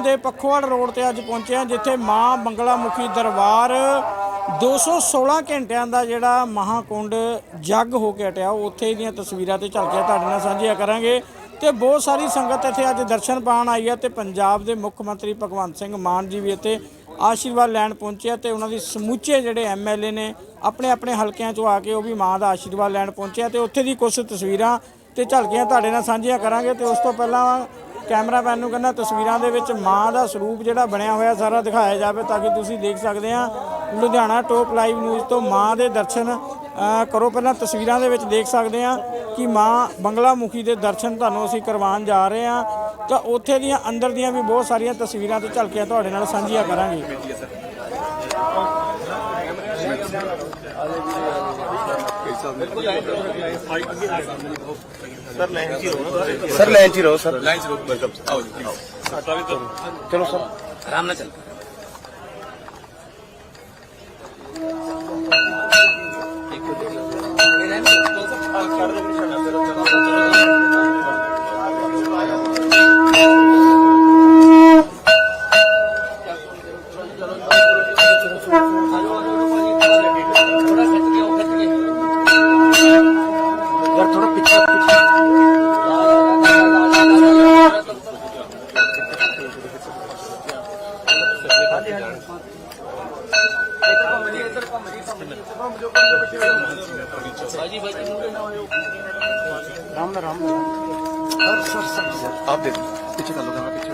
ਮਾਨਸਾ ਦੇ ਪੱਖੋਵਾਲ ਰੋਡ ਤੇ ਅੱਜ ਪਹੁੰਚੇ ਹਾਂ, ਜਿੱਥੇ ਮਾਂ ਬੰਗਲਾ ਮੁਖੀ ਦਰਬਾਰ 216 ਘੰਟਿਆਂ ਦਾ ਜਿਹੜਾ ਮਹਾਕੁੰਡ ਜੱਗ ਹੋ ਕੇ ਹਟਿਆ, ਉੱਥੇ ਦੀਆਂ ਤਸਵੀਰਾਂ ਤੇ ਝਲਕੀਆਂ ਤੁਹਾਡੇ ਨਾਲ ਸਾਂਝੀਆਂ ਕਰਾਂਗੇ। ਤੇ ਬਹੁਤ ਸਾਰੀ ਸੰਗਤ ਇੱਥੇ ਅੱਜ ਦਰਸ਼ਨ ਪਾਉਣ ਆਈ ਹੈ ਤੇ ਪੰਜਾਬ ਦੇ ਮੁੱਖ ਮੰਤਰੀ ਭਗਵੰਤ ਸਿੰਘ ਮਾਨ ਜੀ ਵੀ ਇੱਥੇ ਆਸ਼ੀਰਵਾਦ ਲੈਣ ਪਹੁੰਚਿਆ ਆ ਤੇ ਉਹਨਾਂ ਦੀ ਸਮੁੱਚੇ ਜਿਹੜੇ ਐਮਐਲਏ ਨੇ ਆਪਣੇ ਆਪਣੇ ਹਲਕਿਆਂ ਚੋਂ ਆ ਕੇ ਉਹ ਵੀ ਮਾਂ ਦਾ ਆਸ਼ੀਰਵਾਦ ਲੈਣ ਪਹੁੰਚਿਆ ਆ ਤੇ ਉੱਥੇ ਦੀ ਕੁਝ ਤਸਵੀਰਾਂ ਤੇ ਝਲਕੀਆਂ ਤੁਹਾਡੇ ਨਾਲ ਸਾਂਝੀਆਂ ਕਰਾਂਗੇ ਤੇ ਉਸ ਤੋਂ ਪਹਿਲਾਂ ਕੈਮਰਾਮੈਨ ਨੂੰ ਕਹਿੰਦਾ ਤਸਵੀਰਾਂ ਦੇ ਵਿੱਚ ਮਾਂ ਦਾ ਸਰੂਪ ਜਿਹੜਾ ਬਣਿਆ ਹੋਇਆ ਸਾਰਾ ਦਿਖਾਇਆ ਜਾਵੇ ਤਾਂ ਕਿ ਤੁਸੀਂ ਦੇਖ ਸਕਦੇ ਆ ਲੁਧਿਆਣਾ ਟੋਪ ਲਾਈਵ ਨਿਊਜ਼ ਤੋਂ ਮਾਂ ਦੇ ਦਰਸ਼ਨ ਕਰੋ। ਪਹਿਲਾਂ ਤਸਵੀਰਾਂ ਦੇ ਵਿੱਚ ਦੇਖ ਸਕਦੇ ਆ ਕਿ ਮਾਂ ਬੰਗਲਾ ਮੁਖੀ ਦੇ ਦਰਸ਼ਨ ਤੁਹਾਨੂੰ ਅਸੀਂ ਕਰਵਾਉਣ ਜਾ ਰਹੇ ਆ ਤਾਂ ਉੱਥੇ ਦੀਆਂ ਅੰਦਰ ਦੀਆਂ ਵੀ ਬਹੁਤ ਸਾਰੀਆਂ ਤਸਵੀਰਾਂ ਤੇ ਝਲਕੀਆਂ ਤੁਹਾਡੇ ਨਾਲ ਸਾਂਝੀਆਂ ਕਰਾਂਗੇ। ਸਰ ਲਾਈਨ 'ਚ ਹੀ ਰਹੋ ਸਰ। ਲਾਈਨ ਚ ਵੈਲਕਮ ਆਓ ਜੀ ਚਲੋ ਸਰ। ਆਰਾਮ ਨਾਲ ਚੱਲ। ਰਾਮ ਨਾਲ ਰਾਮ ਨਾਲ ਸਰ ਸਰ ਸਰ ਆਪ ਦੇ ਪਿੱਛੇ ਕਰ ਲੋ ਕੈਮਰਾ ਪਿੱਛੇ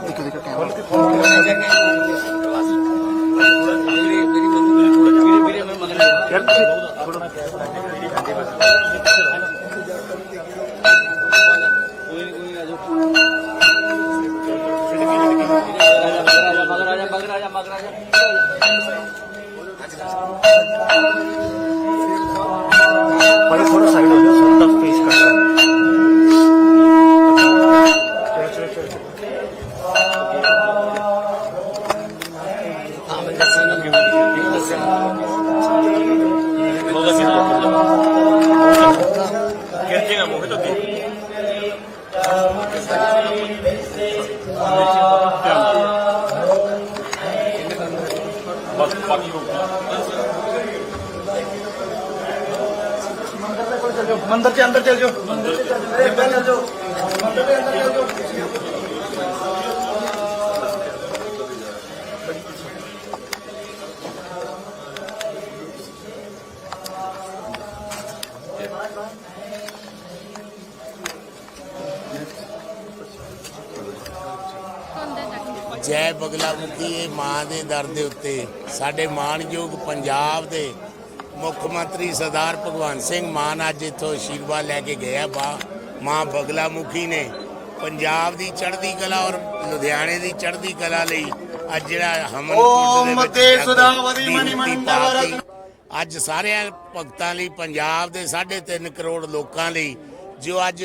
ਦੇਖੋ ਦੇਖੋ ਕੈਮਰਾ ਮੰਦਰ ਦੇ ਅੰਦਰ ਚਲ ਜਾਓ। ਮੰਦਰ ਦੇ ਅੰਦਰ ਚਲ ਜਾਓ। ਮੰਦਰ ਦੇ ਅੰਦਰ ਚਲ ਜਾਓ। ਜੈ ਬਗਲਾ ਮੁਖੀ ਇਹ ਮਾਂ ਦੇ ਦਰ ਦੇ ਉੱਤੇ ਸਾਡੇ ਮਾਣਯੋਗ ਪੰਜਾਬ ਦੇ ਮੁੱਖ ਮੰਤਰੀ ਸਰਦਾਰ ਭਗਵੰਤ ਸਿੰਘ ਮਾਨ ਅੱਜ ਇੱਥੋਂ ਆਸ਼ੀਰਵਾਦ ਲੈ ਕੇ ਗਏ ਆ। ਬਾ ਮਾਂ ਬਗਲਾ ਮੁਖੀ ਨੇ ਪੰਜਾਬ ਦੀ ਚੜ੍ਹਦੀ ਕਲਾ ਔਰ ਲੁਧਿਆਣੇ ਦੀ ਚੜ੍ਹਦੀ ਕਲਾ ਲਈ ਅੱਜ ਜਿਹੜਾ ਹਮਨ ਓਮ ਮਤੇ ਸੁਦਾਵਤੀ ਮਨੀ ਮੰਡਲ ਅੱਜ ਸਾਰਿਆਂ ਭਗਤਾਂ ਲਈ ਪੰਜਾਬ ਦੇ 3.5 ਕਰੋੜ ਲੋਕਾਂ ਲਈ ਜੋ ਅੱਜ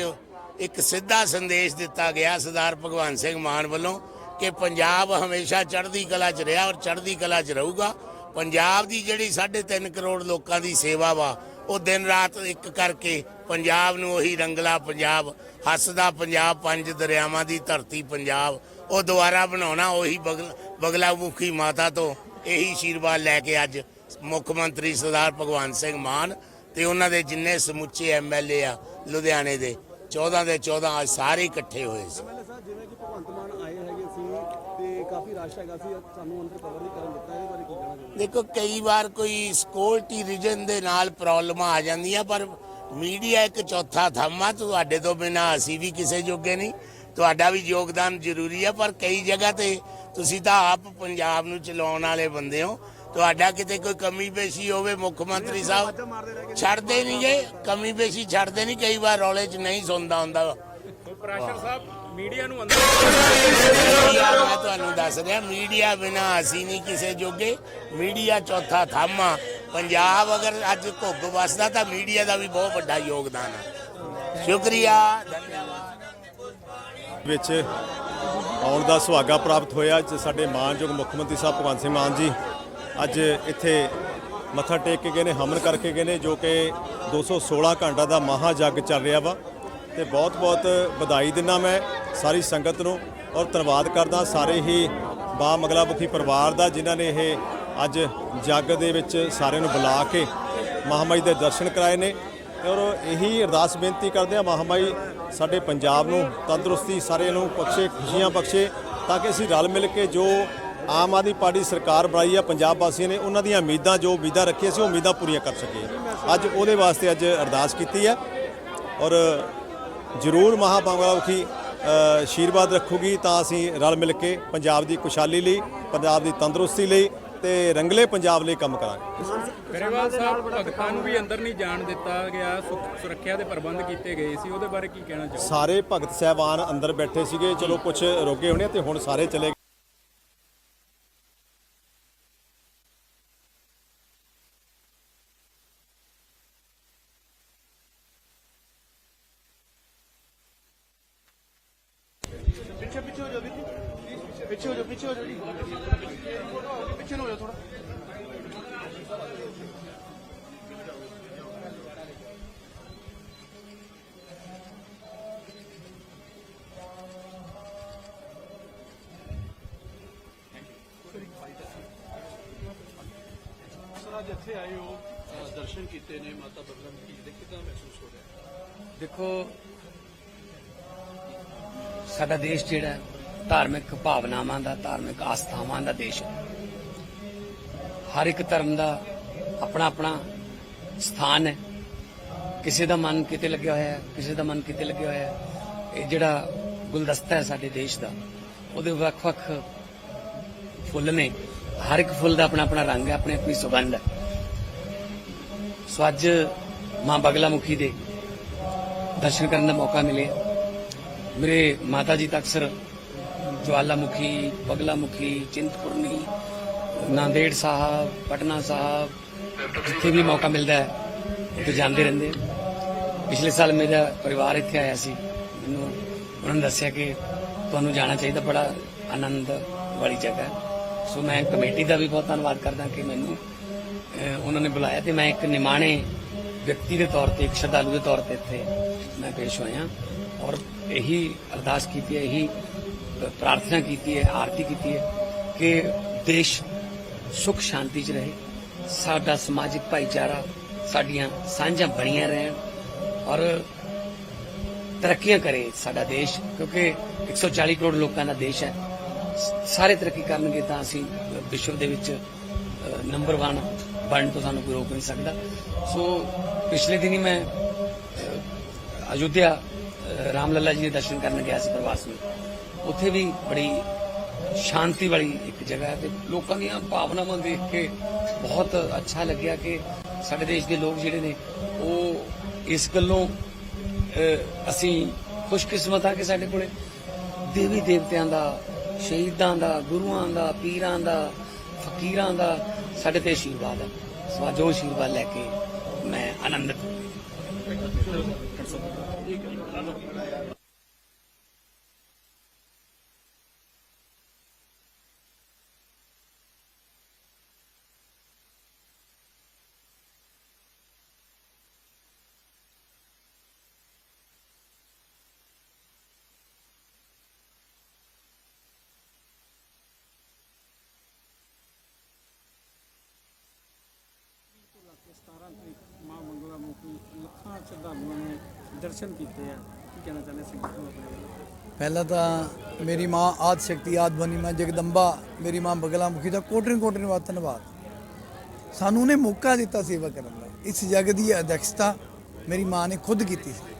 ਇੱਕ ਸਿੱਧਾ ਸੰਦੇਸ਼ ਦਿੱਤਾ ਗਿਆ ਸਰਦਾਰ ਭਗਵੰਤ ਸਿੰਘ ਮਾਨ ਵੱਲੋਂ। ਕਿ ਪੰਜਾਬ ਹਮੇਸ਼ਾ ਚੜ੍ਹਦੀ ਕਲਾ 'ਚ ਰਿਹਾ ਔਰ ਚੜ੍ਹਦੀ ਕਲਾ 'ਚ ਰਹੂਗਾ। ਪੰਜਾਬ ਦੀ ਜਿਹੜੀ 3.5 ਕਰੋੜ ਲੋਕਾਂ ਦੀ ਸੇਵਾ ਵਾ, ਉਹ ਦਿਨ ਰਾਤ ਇੱਕ ਕਰਕੇ ਪੰਜਾਬ ਨੂੰ ਉਹੀ ਰੰਗਲਾ ਪੰਜਾਬ, ਹੱਸਦਾ ਪੰਜਾਬ, ਪੰਜ ਦਰਿਆਵਾਂ ਦੀ ਧਰਤੀ ਪੰਜਾਬ, ਉਹ ਦੁਬਾਰਾ ਬਣਾਉਣਾ, ਉਹੀ ਬਗਲ ਬਗਲਾ ਮੁਖੀ ਮਾਤਾ ਤੋਂ ਇਹੀ ਆਸ਼ੀਰਵਾਦ ਲੈ ਕੇ ਅੱਜ ਮੁੱਖ ਮੰਤਰੀ ਸਰਦਾਰ ਭਗਵੰਤ ਸਿੰਘ ਮਾਨ ਤੇ ਉਹਨਾਂ ਦੇ ਜਿੰਨੇ ਸਮੁੱਚੇ ਐਮਐਲਏ ਆ ਲੁਧਿਆਣੇ ਦੇ 14 ਦੇ 14 ਅੱਜ ਸਾਰੇ ਇਕੱਠੇ ਹੋਏ ਸੀ ਐਮਐਲਏ ਸਾਹਿਬ ਜਿਵੇਂ ਕਿ ਭਗਵੰਤ ਮਾਨ ਆਏ ਹੈਗੇ ਸੀ ਰਸ਼ ਹੈਗਾ ਸੀ ਸਾਨੂੰ ਅੰਦਰ ਕਵਰ ਨਹੀਂ ਕਰਨ ਦਿੱਤਾ ਇਹਦੇ ਬਾਰੇ ਕੀ ਕਹਿਣਾ ਚਾਹੁੰਦੇ ਦੇਖੋ ਕਈ ਵਾਰ ਕੋਈ ਸਿਕਿਉਰਿਟੀ ਰੀਜਨ ਦੇ ਨਾਲ ਪ੍ਰੋਬਲਮਾਂ ਆ ਜਾਂਦੀਆਂ ਪਰ ਮੀਡੀਆ ਇੱਕ ਚੌਥਾ ਥੰਮ ਆ ਤੁਹਾਡੇ ਤੋਂ ਬਿਨਾ ਅਸੀਂ ਵੀ ਕਿਸੇ ਜੋਗੇ ਨਹੀਂ। ਤੁਹਾਡਾ ਵੀ ਯੋਗਦਾਨ ਜ਼ਰੂਰੀ ਆ ਪਰ ਕਈ ਜਗ੍ਹਾ ਤੇ ਤੁਸੀਂ ਤਾਂ ਆਪ ਪੰਜਾਬ ਨੂੰ ਚਲਾਉਣ ਵਾਲੇ ਬੰਦੇ ਹੋ। ਤੁਹਾਡਾ ਕਿਤੇ ਕੋਈ ਕਮੀ ਪੇਸ਼ੀ ਹੋਵੇ ਮੁੱਖ ਮੰਤਰੀ ਸਾਹਿਬ ਛੱਡਦੇ ਨਹੀਂ ਜੇ ਕਮੀ ਪੇਸ਼ੀ ਛੱਡਦੇ ਨਹੀਂ ਕਈ ਵਾਰ ਰੌਲੇ 'ਚ ਨਹੀਂ ਸੁਣਦਾ ਹੁੰਦਾ। ਪ੍ਰੈਸ਼ਰ ਸਾਹਿਬ ਮੀਡੀਆ ਨੂੰ ਅੰਦਰ ਮੈਂ ਤੁਹਾਨੂੰ ਦੱਸ ਰਿਹਾ ਮੀਡੀਆ ਬਿਨਾ ਅਸੀਂ ਨਹੀਂ ਕਿਸੇ ਜੋਗੇ। ਮੀਡੀਆ ਚੌਥਾ ਥੰਮ ਆ। ਪੰਜਾਬ ਅਗਰ ਅੱਜ ਘੁੱਗ ਵਸਦਾ ਤਾਂ ਮੀਡੀਆ ਦਾ ਵੀ ਬਹੁਤ ਵੱਡਾ ਯੋਗਦਾਨ ਹੈ ਸ਼ੁਕਰੀਆ ਧੰਨਵਾਦ। ਵਿੱਚ ਆਉਣ ਦਾ ਸੁਹਾਗਾ ਪ੍ਰਾਪਤ ਹੋਇਆ ਅੱਜ ਸਾਡੇ ਮਾਨਯੋਗ ਮੁੱਖ ਮੰਤਰੀ ਸਾਹਿਬ ਭਗਵੰਤ ਸਿੰਘ ਮਾਨ ਜੀ। ਅੱਜ ਇੱਥੇ ਮੱਥਾ ਟੇਕ ਕੇ ਗਏ ਨੇ ਹਮਨ ਕਰਕੇ ਗਏ ਨੇ ਜੋ ਕਿ 216 ਘੰਟਾ ਦਾ ਮਹਾ ਜੱਗ ਚੱਲ ਰਿਹਾ ਵਾ। ਤੇ ਬਹੁਤ ਬਹੁਤ ਵਧਾਈ ਦਿੰਦਾ ਮੈਂ ਸਾਰੀ ਸੰਗਤ ਨੂੰ। ਔਰ ਧੰਨਵਾਦ ਕਰਦਾ ਸਾਰੇ ਹੀ ਬਾ ਮਗਲਾ ਮੁਖੀ ਪਰਿਵਾਰ ਦਾ, ਜਿਨ੍ਹਾਂ ਨੇ ਇਹ ਅੱਜ ਜੱਗ ਦੇ ਵਿੱਚ ਸਾਰਿਆਂ ਨੂੰ ਬੁਲਾ ਕੇ ਮਹਾਮਾਈ ਦੇ ਦਰਸ਼ਨ ਕਰਾਏ ਨੇ। ਔਰ ਇਹੀ ਅਰਦਾਸ ਬੇਨਤੀ ਕਰਦੇ ਆ ਮਹਾਮਾਈ ਸਾਡੇ ਪੰਜਾਬ ਨੂੰ ਤੰਦਰੁਸਤੀ ਸਾਰਿਆਂ ਨੂੰ ਬਖਸ਼ੇ, ਖੁਸ਼ੀਆਂ ਬਖਸ਼ੇ, ਤਾਂ ਕਿ ਅਸੀਂ ਰਲ ਮਿਲ ਕੇ ਜੋ ਆਮ ਆਦਮੀ ਪਾਰਟੀ ਸਰਕਾਰ ਬਣਾਈ ਆ, ਪੰਜਾਬ ਵਾਸੀਆਂ ਨੇ ਉਹਨਾਂ ਦੀਆਂ ਉਮੀਦਾਂ, ਜੋ ਉਮੀਦਾਂ ਰੱਖੀਆਂ ਸੀ, ਉਹ ਉਮੀਦਾਂ ਪੂਰੀਆਂ ਕਰ ਸਕੀਏ ਅੱਜ ਉਹਦੇ ਵਾਸਤੇ ਅੱਜ ਅਰਦਾਸ ਕੀਤੀ ਹੈ। ਔਰ ਜ਼ਰੂਰ ਮਹਾਬਾਂਗਾ ਮੁਖੀ ਆਸ਼ੀਰਵਾਦ ਰੱਖੂਗੀ ਤਾਂ ਅਸੀਂ ਰਲ ਮਿਲ ਕੇ ਪੰਜਾਬ ਦੀ ਖੁਸ਼ਹਾਲੀ ਲਈ ਪੰਜਾਬ ਦੀ ਤੰਦਰੁਸਤੀ ਲਈ ਤੇ ਰੰਗਲੇ ਪੰਜਾਬ ਲਈ ਕੰਮ ਕਰਾਂਗੇ। ਗਰੇਵਾਲ ਸਾਹਿਬ ਭਗਤਾਂ ਨੂੰ ਵੀ ਅੰਦਰ ਨਹੀਂ ਜਾਣ ਦਿੱਤਾ ਗਿਆ ਸੁਖ- ਸੁਰੱਖਿਆ ਦੇ ਪ੍ਰਬੰਧ ਕੀਤੇ ਗਏ ਸੀ ਉਹਦੇ ਬਾਰੇ ਕੀ ਕਹਿਣਾ ਚਾਹੋ ਸਾਰੇ ਭਗਤ ਸਹਿਬਾਨ ਅੰਦਰ ਬੈਠੇ ਸੀਗੇ ਚਲੋ ਕੁਝ ਰੋਕੇ ਹੋਣੇ ਤੇ ਹੁਣ ਸਾਰੇ ਚਲੇ ਗਏ ਪਿੱਛੇ ਪਿੱਛੇ ਹੋ ਜਾਓ ਵੀਰ ਜੀ ਪਿੱਛੇ ਹੋ ਜੀ ਥੋੜਾ ਸਰ ਅੱਜ ਇੱਥੇ ਆਏ ਹੋ। ਦਰਸ਼ਨ ਕੀਤੇ ਨੇ ਮਾਤਾ ਬਗਲਾ ਮੁਖੀ ਦੇ ਕਿਦਾਂ ਮਹਿਸੂਸ ਹੋ ਰਿਹਾ ਦੇਖੋ ਸਾਡਾ ਦੇਸ਼ ਜਿਹੜਾ ਧਾਰਮਿਕ ਭਾਵਨਾਵਾਂ ਦਾ, ਧਾਰਮਿਕ ਆਸਥਾਵਾਂ ਦਾ ਦੇਸ਼ ਹੈ। ਹਰ ਇੱਕ ਧਰਮ ਦਾ ਆਪਣਾ ਆਪਣਾ ਸਥਾਨ ਹੈ। ਕਿਸੇ ਦਾ ਮਨ ਕਿਤੇ ਲੱਗਿਆ ਹੋਇਆ ਹੈ, ਕਿਸੇ ਦਾ ਮਨ ਕਿਤੇ ਲੱਗਿਆ ਹੋਇਆ ਹੈ। ਇਹ ਜਿਹੜਾ ਗੁਲਦਸਤਾ ਹੈ ਸਾਡੇ ਦੇਸ਼ ਦਾ, ਉਹਦੇ ਵੱਖ-ਵੱਖ ਫੁੱਲ ਨੇ। ਹਰ ਇੱਕ ਫੁੱਲ ਦਾ ਆਪਣਾ ਆਪਣਾ ਰੰਗ ਹੈ ਆਪਣੀ ਆਪਣੀ ਸੁਗੰਧ ਹੈ। ਸੋ ਅੱਜ ਮਾਂ ਬਗਲਾ ਮੁਖੀ ਦੇ ਦਰਸ਼ਨ ਕਰਨ ਦਾ ਮੌਕਾ ਮਿਲਿਆ। ਮੇਰੇ ਮਾਤਾ ਜੀ ਤਾਂ ਅਕਸਰ ਜਵਾਲਾਮੁਖੀ ਬਗਲਾਮੁਖੀ ਚਿੰਤਪੁਰਨੀ ਨਾਂਦੇੜ ਸਾਹਿਬ ਪਟਨਾ ਸਾਹਿਬ ਜਿੱਥੇ ਵੀ ਮੌਕਾ ਮਿਲਦਾ ਹੈ ਉੱਥੇ ਜਾਂਦੇ ਰਹਿੰਦੇ ਪਿਛਲੇ ਸਾਲ ਮੇਰਾ ਪਰਿਵਾਰ ਇੱਥੇ ਆਇਆ ਸੀ। ਮੈਨੂੰ ਉਹਨਾਂ ਨੇ ਦੱਸਿਆ ਕਿ ਤੁਹਾਨੂੰ ਜਾਣਾ ਚਾਹੀਦਾ ਬੜਾ ਆਨੰਦ ਵਾਲੀ ਜਗ੍ਹਾ ਹੈ। ਸੋ ਮੈਂ ਕਮੇਟੀ ਦਾ ਵੀ ਬਹੁਤ ਧੰਨਵਾਦ ਕਰਦਾ ਕਿ ਮੈਨੂੰ ਅਹ, ਉਹਨਾਂ ਨੇ ਬੁਲਾਇਆ ਤੇ ਮੈਂ ਇੱਕ ਨਿਮਾਣੇ ਵਿਅਕਤੀ ਦੇ ਤੌਰ ਤੇ ਇੱਕ ਸ਼ਰਧਾਲੂ ਦੇ ਤੌਰ ਤੇ ਇੱਥੇ ਮੈਂ ਪੇਸ਼ ਹੋਇਆ। ਔਰ ਇਹੀ ਅਰਦਾਸ ਕੀਤੀ ਹੈ ਇਹੀ ਪ੍ਰਾਰਥਨਾ ਕੀਤੀ ਹੈ ਆਰਤੀ ਕੀਤੀ ਹੈ ਕਿ ਦੇਸ਼ ਸੁਖ ਸ਼ਾਂਤੀ 'ਚ ਰਹੇ ਸਾਡਾ ਸਮਾਜਿਕ ਭਾਈਚਾਰਾ ਸਾਡੀਆਂ ਸਾਂਝਾਂ ਬਣੀਆਂ ਰਹਿਣ ਔਰ ਤਰੱਕੀਆਂ ਕਰੇ ਸਾਡਾ ਦੇਸ਼ ਕਿਉਂਕਿ 140 ਕਰੋੜ ਲੋਕਾਂ ਦਾ ਦੇਸ਼ ਹੈ। ਸਾਰੇ ਤਰੱਕੀ ਕਰਨਗੇ ਤਾਂ ਅਸੀਂ ਵਿਸ਼ਵ ਦੇ ਵਿੱਚ ਨੰਬਰ 1 ਬਣਨ ਤੋਂ ਸਾਨੂੰ ਕੋਈ ਰੋਕ ਨਹੀਂ ਸਕਦਾ। ਸੋ ਪਿਛਲੇ ਦਿਨੀ ਮੈਂ ਅ, ਅਯੁੱਧਿਆ ਰਾਮ ਲੱਲਾ ਜੀ ਦੇ ਦਰਸ਼ਨ ਕਰਨ ਗਿਆ ਸੀ ਪ੍ਰਵਾਸ ਵਿੱਚ ਉੱਥੇ ਵੀ ਬੜੀ ਸ਼ਾਂਤੀ ਵਾਲੀ ਇੱਕ ਜਗ੍ਹਾ ਹੈ ਤੇ ਲੋਕਾਂ ਦੀਆਂ ਭਾਵਨਾਵਾਂ ਦੇਖ ਕੇ ਬਹੁਤ ਅੱਛਾ ਲੱਗਿਆ ਕਿ ਸਾਡੇ ਦੇਸ਼ ਦੇ ਲੋਕ ਜਿਹੜੇ ਨੇ, ਉਹ ਇਸ ਗੱਲੋਂ ਅਸੀਂ ਖੁਸ਼ਕਿਸਮਤ ਆ ਕਿ ਸਾਡੇ ਕੋਲੇ ਦੇਵੀ ਦੇਵਤਿਆਂ ਦਾ, ਸ਼ਹੀਦਾਂ ਦਾ, ਗੁਰੂਆਂ ਦਾ, ਪੀਰਾਂ ਦਾ, ਫਕੀਰਾਂ ਦਾ ਸਾਡੇ ਤੇ ਆਸ਼ੀਰਵਾਦ ਹੈ ਸੋ ਅੱਜ ਉਹ ਆਸ਼ੀਰਵਾਦ ਲੈ ਕੇ ਮੈਂ ਆਨੰਦਿਤ ਹਾਂ। ਲੱਖਾਂ ਸ਼ਰਧਾਲੂਆਂ ਨੇ ਦਰਸ਼ਨ ਕੀਤੇ ਆ। ਕੀ ਕਹਿਣਾ ਚਾਹੁੰਦੇ ਸੰਗਤ ਨੂੰ ਆਪਣੇ ਵੱਲੋਂ? ਪਹਿਲਾਂ ਤਾਂ ਮੇਰੀ ਮਾਂ ਆਦ ਸ਼ਕਤੀ, ਆਦ ਬਣੀ ਮਾਂ ਜਗਦੰਬਾ, ਮੇਰੀ ਮਾਂ ਬਗਲਾ ਮੁਖੀ ਦਾ ਕੋਟਨ ਕੋਟਨ ਵਾਰ ਧੰਨਵਾਦ। ਸਾਨੂੰ ਉਹਨੇ ਮੌਕਾ ਦਿੱਤਾ ਸੇਵਾ ਕਰਨ ਦਾ। ਇਸ ਜਗ ਦੀ ਅਧਿਕਸ਼ਤਾ ਮੇਰੀ ਮਾਂ ਨੇ ਖੁਦ ਕੀਤੀ ਸੀ।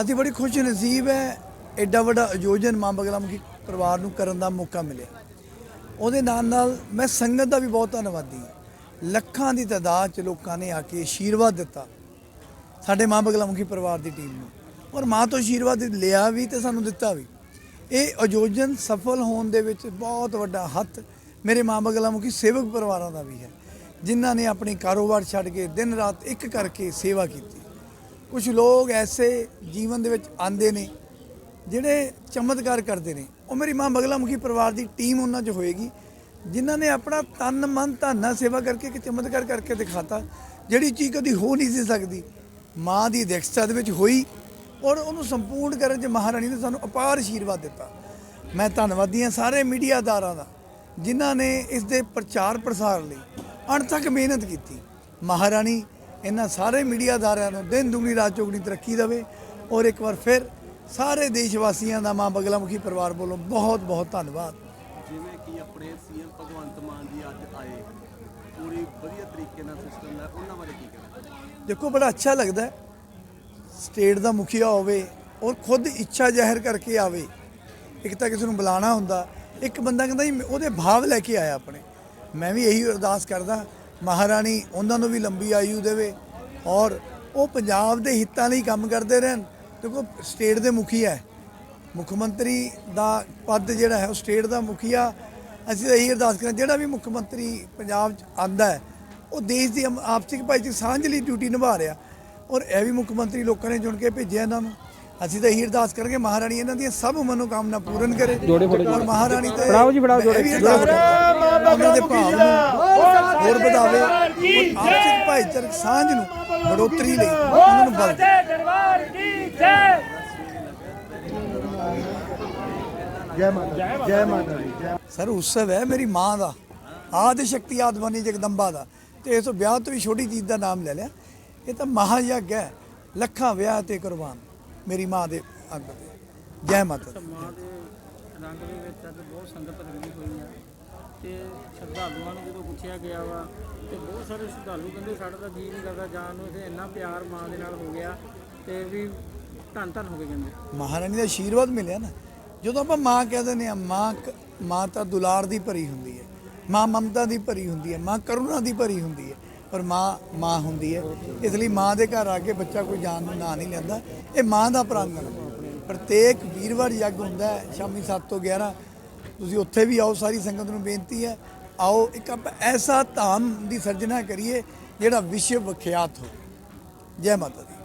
ਅਸੀਂ ਬੜੀ ਖੁਸ਼ ਨਸੀਬ ਹੈ ਐਡਾ ਵੱਡਾ ਆਯੋਜਨ ਮਾਂ ਬਗਲਾ ਮੁਖੀ ਪਰਿਵਾਰ ਨੂੰ ਕਰਨ ਦਾ ਮੌਕਾ ਮਿਲਿਆ। ਉਹਦੇ ਨਾਲ ਨਾਲ ਮੈਂ ਸੰਗਤ ਦਾ ਵੀ ਬਹੁਤ ਧੰਨਵਾਦੀ ਹਾਂ। ਲੱਖਾਂ ਦੀ ਤਾਦਾਦ ਚ ਲੋਕਾਂ ਨੇ ਆ ਕੇ ਆਸ਼ੀਰਵਾਦ ਦਿੱਤਾ। ਸਾਡੇ ਮਾਂ ਬਗਲਾਮੁਖੀ ਪਰਿਵਾਰ ਦੀ ਟੀਮ ਨੂੰ। ਔਰ ਮਾਂ ਤੋਂ ਆਸ਼ੀਰਵਾਦ ਲਿਆ ਵੀ ਤੇ ਸਾਨੂੰ ਦਿੱਤਾ ਵੀ। ਇਹ ਆਯੋਜਨ ਸਫਲ ਹੋਣ ਦੇ ਵਿੱਚ ਬਹੁਤ ਵੱਡਾ ਹੱਥ ਮੇਰੇ ਮਾਂ ਬਗਲਾਮੁਖੀ ਸੇਵਕ ਪਰਿਵਾਰਾਂ ਦਾ ਵੀ ਹੈ, ਜਿਨ੍ਹਾਂ ਨੇ ਆਪਣੀ ਕਾਰੋਬਾਰ ਛੱਡ ਕੇ ਦਿਨ ਰਾਤ ਇੱਕ ਕਰਕੇ ਸੇਵਾ ਕੀਤੀ। ਕੁਝ ਲੋਕ ਐਸੇ ਜੀਵਨ ਦੇ ਵਿੱਚ ਆਂਦੇ ਨੇ, ਜਿਹੜੇ ਚਮਤਕਾਰ ਕਰਦੇ ਨੇ। ਉਹ ਮੇਰੀ ਮਾਂ ਬਗਲਾਮੁਖੀ ਪਰਿਵਾਰ ਦੀ ਟੀਮ ਉਹਨਾਂ 'ਚ ਹੋਏਗੀ, ਜਿਨ੍ਹਾਂ ਨੇ ਆਪਣਾ ਤਨ ਮਨ ਧਨ ਨਾਲ ਸੇਵਾ ਕਰਕੇ ਇੱਕ ਚਮਤਕਾਰ ਕਰਕੇ ਦਿਖਾਤਾ, ਜਿਹੜੀ ਚੀਜ਼ ਕਦੀ ਹੋ ਨਹੀਂ ਸੀ ਸਕਦੀ। ਮਾਂ ਦੀ ਅਧਿਕਸ਼ਤਾ ਦੇ ਵਿੱਚ ਹੋਈ ਔਰ ਉਹਨੂੰ ਸੰਪੂਰਨ ਕਰਨ 'ਚ ਮਹਾਰਾਣੀ ਨੇ ਸਾਨੂੰ ਅਪਾਰ ਆਸ਼ੀਰਵਾਦ ਦਿੱਤਾ। ਮੈਂ ਧੰਨਵਾਦੀ ਹਾਂ ਸਾਰੇ ਮੀਡੀਆਦਾਰਾਂ ਦਾ, ਜਿਨ੍ਹਾਂ ਨੇ ਇਸ ਦੇ ਪ੍ਰਚਾਰ ਪ੍ਰਸਾਰ ਲਈ ਅਣਥੱਕ ਮਿਹਨਤ ਕੀਤੀ। ਮਹਾਰਾਣੀ, ਇਹਨਾਂ ਸਾਰੇ ਮੀਡੀਆਦਾਰਾਂ ਨੂੰ ਦਿਨ ਦੁਗਣੀ, ਰਾਤ ਚੌਗਣੀ ਤਰੱਕੀ ਦੇਵੇ ਔਰ ਇੱਕ ਵਾਰ ਫਿਰ ਸਾਰੇ ਦੇਸ਼ ਵਾਸੀਆਂ ਦਾ ਮਾਂ ਬਗਲਾਮੁਖੀ ਪਰਿਵਾਰ ਵੱਲੋਂ ਬਹੁਤ ਬਹੁਤ ਧੰਨਵਾਦ। ਜਿਵੇਂ ਕਿ ਆਪਣੇ ਸੀਐਮ ਭਗਵੰਤ ਮਾਨ ਜੀ ਅੱਜ ਆਏ, ਪੂਰੀ ਵਧੀਆ ਤਰੀਕੇ ਨਾਲ ਸਿਸਟਮ ਹੈ, ਉਹਨਾਂ ਬਾਰੇ ਕੀ ਕਹਿਣਾ? ਦੇਖੋ, ਬੜਾ ਅੱਛਾ ਲੱਗਦਾ ਸਟੇਟ ਦਾ ਮੁਖੀਆ ਹੋਵੇ ਔਰ ਖੁਦ ਇੱਛਾ ਜ਼ਾਹਿਰ ਕਰਕੇ ਆਵੇ। ਇੱਕ ਤਾਂ ਕਿਸੇ ਨੂੰ ਬੁਲਾਣਾ ਹੁੰਦਾ। ਇੱਕ ਬੰਦਾ ਕਹਿੰਦਾ ਜੀ ਉਹਦੇ ਭਾਵ ਲੈ ਕੇ ਆਇਆ ਆਪਣੇ। ਮੈਂ ਵੀ ਇਹੀ ਅਰਦਾਸ ਕਰਦਾ, ਮਹਾਰਾਣੀ ਉਹਨਾਂ ਨੂੰ ਵੀ ਲੰਬੀ ਆਯੂ ਦੇਵੇ ਔਰ ਉਹ ਪੰਜਾਬ ਦੇ ਹਿੱਤਾਂ ਲਈ ਕੰਮ ਕਰਦੇ ਰਹਿਣ। ਦੇਖੋ, ਸਟੇਟ ਦੇ ਮੁਖੀ ਹੈ। ਮੁੱਖ ਮੰਤਰੀ ਦਾ ਪਦ ਜਿਹੜਾ ਹੈ, ਉਹ ਸਟੇਟ ਦਾ ਮੁਖੀਆ। ਅਸੀਂ ਇਹੀ ਅਰਦਾਸ ਕਰਾਂ ਜਿਹੜਾ ਵੀ ਮੁੱਖ ਮੰਤਰੀ ਪੰਜਾਬ 'ਚ ਆਂਦਾ ਹੈ ਉਹ ਦੇਸ਼ ਦੀ ਆਪਸਿਕ ਭਾਈਚਾਰਕ ਸਾਂਝ ਲਈ ਡਿਊਟੀ ਨਿਭਾ ਰਿਹਾ। ਔਰ ਇਹ ਵੀ ਮੁੱਖ ਮੰਤਰੀ ਲੋਕਾਂ ਨੇ ਚੁਣ ਕੇ ਭੇਜਿਆ ਇਹਨਾਂ ਨੂੰ। ਅਸੀਂ ਤਾਂ ਇਹੀ ਅਰਦਾਸ ਕਰਾਂਗੇ ਮਹਾਰਾਣੀ ਇਹਨਾਂ ਦੀਆਂ ਸਭ ਮਨੋਕਾਮਨਾ ਪੂਰਨ ਕਰੇ। ਔਰ ਮਹਾਰਾਣੀ ਤੇ ਫੜਾਓ ਜੀ ਫੜਾਓ ਜੋੜੇ। ਉਹਨਾਂ ਦੇ ਭਾਵ ਨੂੰ ਹੋਰ ਵਧਾਵੇ ਔਰ ਆਪਸਿਕ ਭਾਈਚਾਰਕ ਸਾਂਝ ਨੂੰ ਬੜੋਤਰੀ ਲਈ ਉਹਨਾਂ ਨੂੰ ਬਲ ਦੇਵੇ ਸਰ ਉਤਸਵ ਹੈ ਮੇਰੀ ਮਾਂ ਦਾ। ਆਦਿ ਸ਼ਕਤੀ ਆਦਵਾਨੀ ਜਗਦੰਬਾ ਦਾ। ਤੇ ਇਸ ਤੋਂ ਵਿਆਹ ਤੋਂ ਵੀ ਛੋਟੀ ਚੀਜ਼ ਦਾ ਨਾਮ ਲੈ ਲਿਆ। ਇਹ ਤਾਂ ਮਹਾਯੱਗ ਹੈ। ਲੱਖਾਂ ਵਿਆਹ ਤੇ ਕੁਰਬਾਨ। ਮੇਰੀ ਮਾਂ ਦੇ ਅੰਗ ਤੇ। ਜੈ ਮਾਤਾ ਦੀ। ਮਾਂ ਦੇ ਰੰਗ ਦੇ ਵਿੱਚ ਅੱਜ ਬਹੁਤ ਸੰਗਤ ਰੰਗੀ ਹੋਈ ਆ। ਤੇ ਸ਼ਰਧਾਲੂਆਂ ਨੂੰ ਜਦੋਂ ਪੁੱਛਿਆ ਗਿਆ ਵਾ ਤੇ ਬਹੁਤ ਸਾਰੇ ਸ਼ਰਧਾਲੂ ਕਹਿੰਦੇ ਸਾਡਾ ਤਾਂ ਜੀ ਨਹੀਂ ਕਰਦਾ ਜਾਣ ਨੂੰ ਤੇ ਇੰਨਾ ਪਿਆਰ ਮਾਂ ਦੇ ਨਾਲ ਹੋ ਗਿਆ ਤੇ ਵੀ ਧੰਨ ਧੰਨ ਹੋ ਗਏ ਕਹਿੰਦੇ। ਮਹਾਰਾਣੀ ਦਾ ਆਸ਼ੀਰਵਾਦ ਮਿਲਿਆ ਨਾ। ਜਦੋਂ ਆਪਾਂ ਮਾਂ ਕਹਿ ਦਿੰਦੇ ਆ ਮਾਂ ਮਾਂ ਤਾਂ ਦੁਲਾਰ ਦੀ ਭਰੀ ਹੁੰਦੀ ਹੈ। ਮਾਂ ਮਮਤਾ ਦੀ ਭਰੀ ਹੁੰਦੀ ਹੈ, ਮਾਂ ਕਰੁਣਾ ਦੀ ਭਰੀ ਹੁੰਦੀ ਹੈ, ਪਰ ਮਾਂ ਮਾਂ ਹੁੰਦੀ ਹੈ। ਇਸ ਲਈ ਮਾਂ ਦੇ ਘਰ ਆ ਕੇ ਬੱਚਾ ਕੋਈ ਜਾਨ ਨੂੰ ਨਾਂ ਨਹੀਂ ਲੈਂਦਾ। ਇਹ ਮਾਂ ਦਾ ਪ੍ਰਾਂਗਣ ਪ੍ਰਤੇਕ ਵੀਰਵਾਰ ਯੱਗ ਹੁੰਦਾ ਹੈ, ਸ਼ਾਮੀ 7 ਤੋਂ 11 ਤੁਸੀਂ ਉੱਥੇ ਵੀ ਆਓ, ਸਾਰੀ ਸੰਗਤ ਨੂੰ ਬੇਨਤੀ ਹੈ, ਆਓ, ਇੱਕ ਆਪਾਂ ਐਸਾ ਧਾਮ ਦੀ ਸਰਜਨਾ ਕਰੀਏ, ਜਿਹੜਾ ਵਿਸ਼ਵ ਵਿਖਿਆਤ ਹੋ। ਜੈ ਮਾਤਾ ਦੀ।